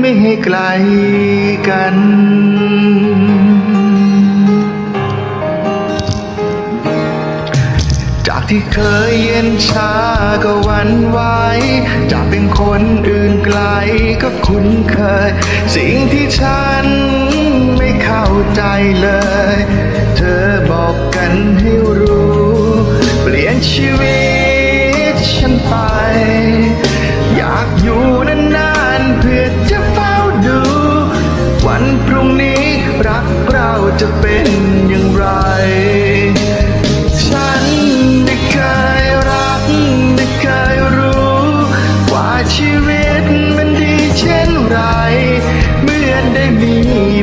ไม่ให้ไกลกัน จากที่เคยเย็นชาก็วันไหวจากเป็นคนอื่นไกลก็คุ้นเคย สิ่งที่ฉันไม่เข้าใจเลย เธอบอกกันให้รู้ เปลี่ยนชีวิตฉันไป วันพรุ่งนี้รักเราจะเป็นอย่างไร ฉันไม่เคยรักไม่เคยรู้ว่าชีวิตมันดีเช่นไร เมื่อได้มี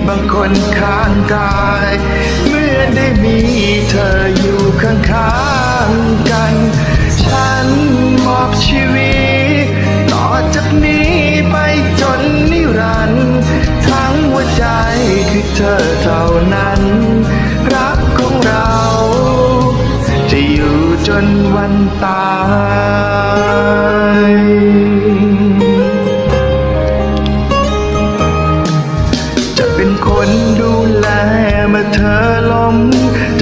บางคนข้างกาย เมื่อได้มีเธออยู่ข้างๆกัน ฉัน เธอเท่านั้น รักของเรา จะอยู่จนวันตายจะเป็นคนดูแลเมื่อเธอล้ม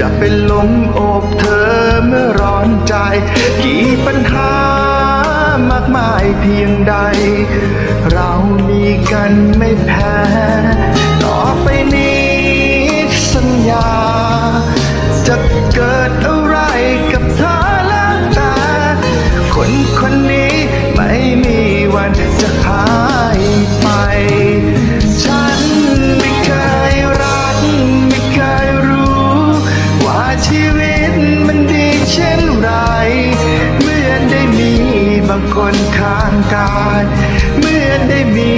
จะเป็นลมโอบเธอเมื่อร้อนใจ กี่ปัญหามากมายเพียงใด เรามีกันไม่แพ้ ไม่มีวันจะหายไป ฉันไม่เคยรัก ไม่เคยรู้ ว่าชีวิตมันดีเช่นไร เมื่อได้มีบางคนข้างกายเมื่อได้มี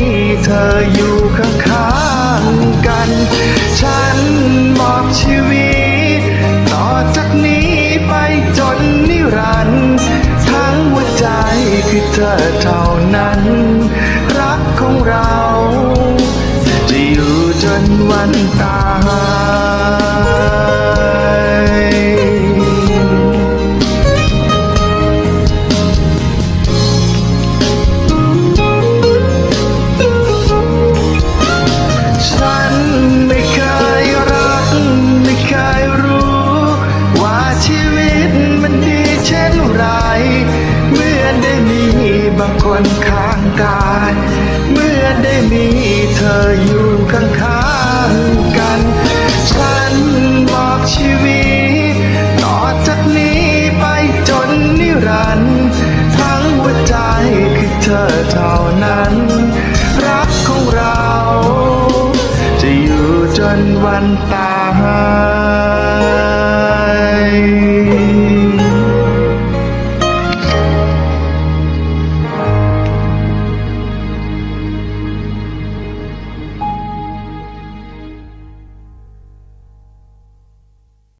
เธออยู่ข้างๆกัน ฉัน ธอเท่านั้น รักของเรา จะอยู่จนวันตาย ข้างกาย เมื่อได้มีเธออยู่ข้างๆกัน ฉันมอบชีวิต ต่อจากนี้ไปจนนิรันดร์ทั้งหัวใจคือเธอเท่านั้น รักของเรา จะอยู่จนวันต